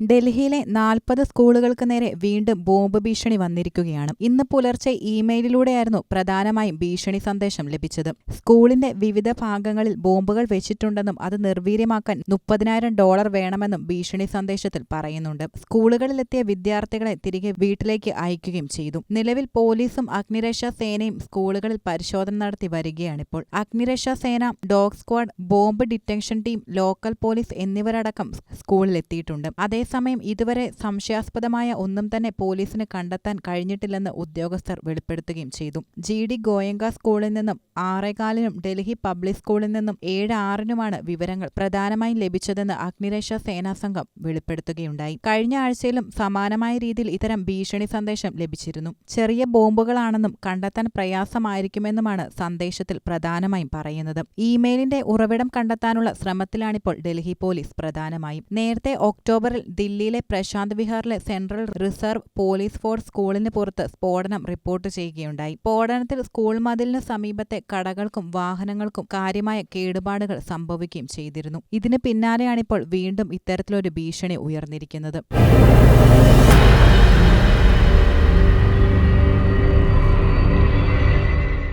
ഡൽഹിയിലെ നാൽപ്പത് സ്കൂളുകൾക്ക് നേരെ വീണ്ടും ബോംബ് ഭീഷണി വന്നിരിക്കുകയാണ്. ഇന്ന് പുലർച്ചെ ഇമെയിലിലൂടെയായിരുന്നു പ്രധാനമായും ഭീഷണി സന്ദേശം ലഭിച്ചത്. സ്കൂളിന്റെ വിവിധ ഭാഗങ്ങളിൽ ബോംബുകൾ വെച്ചിട്ടുണ്ടെന്നും അത് നിർവീര്യമാക്കാൻ മുപ്പതിനായിരം ഡോളർ വേണമെന്നും ഭീഷണി സന്ദേശത്തിൽ പറയുന്നുണ്ട്. സ്കൂളുകളിലെത്തിയ വിദ്യാർത്ഥികളെ തിരികെ വീട്ടിലേക്ക് അയക്കുകയും ചെയ്തു. നിലവിൽ പോലീസും അഗ്നിരക്ഷാ സേനയും സ്കൂളുകളിൽ പരിശോധന നടത്തി വരികയാണിപ്പോൾ. അഗ്നിരക്ഷാ സേന dog squad bomb detection team local police എന്നിവരടക്കം സ്കൂളിലെത്തിയിട്ടുണ്ട്. അതേസമയം ഇതുവരെ സംശയാസ്പദമായ ഒന്നും തന്നെ പോലീസിന് കണ്ടെത്താൻ കഴിഞ്ഞിട്ടില്ലെന്ന് ഉദ്യോഗസ്ഥർ വെളിപ്പെടുത്തുകയും ചെയ്തു. ജി ഡി ഗോയങ്ക സ്കൂളിൽ നിന്നും ആറേകാലിനും ഡൽഹി പബ്ലിക് സ്കൂളിൽ നിന്നും ഏഴ് ആറിനുമാണ് വിവരങ്ങൾ പ്രധാനമായും ലഭിച്ചതെന്ന് അഗ്നിരക്ഷാ സേനാ സംഘം വെളിപ്പെടുത്തുകയുണ്ടായി. കഴിഞ്ഞ ആഴ്ചയിലും സമാനമായ രീതിയിൽ ഇത്തരം ഭീഷണി സന്ദേശം ലഭിച്ചിരുന്നു. ചെറിയ ബോംബുകളാണെന്നും കണ്ടെത്താൻ പ്രയാസമായിരിക്കുമെന്നുമാണ് സന്ദേശത്തിൽ പ്രധാനമായും പറയുന്നത്. ഇമെയിലിന്റെ ഉറവിടം കണ്ടെത്താനുള്ള ശ്രമത്തിലാണിപ്പോൾ ഡൽഹി പോലീസ് പ്രധാനമായും. നേരത്തെ ഒക്ടോബറിൽ ദില്ലിയിലെ പ്രശാന്ത് വിഹാറിലെ സെൻട്രൽ റിസർവ് പോലീസ് ഫോഴ്സ് സ്കൂളിന് പുറത്ത് സ്ഫോടനം റിപ്പോർട്ട് ചെയ്യുകയുണ്ടായി. സ്ഫോടനത്തിൽ സ്കൂൾ മതിലിന് സമീപത്തെ കടകൾക്കും വാഹനങ്ങൾക്കും കാര്യമായ കേടുപാടുകൾ സംഭവിക്കുകയും ചെയ്തിരുന്നു. ഇതിന് പിന്നാലെയാണിപ്പോൾ വീണ്ടും ഇത്തരത്തിലൊരു ഭീഷണി ഉയർന്നിരിക്കുന്നത്.